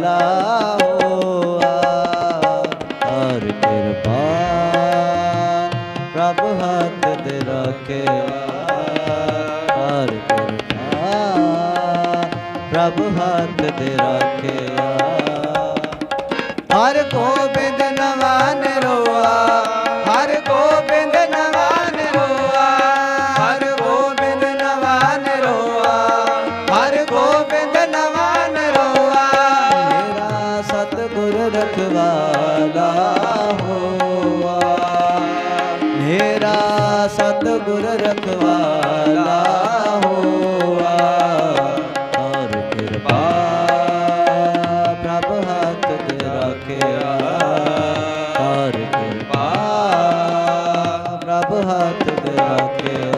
ਵਾਲਾ ਹਰ ਕਿਰਪਾ ਪ੍ਰਭ ਹੱਥ ਤੇ ਰੱਖਿਆ। ਹਰ ਕਿਰਪਾ ਪ੍ਰਭ ਹੱਥ ਤੇ ਰੱਖਿਆ। ਹਰ ਗੋਬਿੰਦ ਰਖਵਾਲਾ ਹੋਆ। ਮੇਰਾ ਸਤਗੁਰ ਰਖਵਾਲਾ ਹੋਆ। ਹਰ ਪ੍ਰਭ ਹੱਥ ਤੇ ਪ੍ਰਭ ਹੱਥ ਤੇ ਰੱਖਿਆ।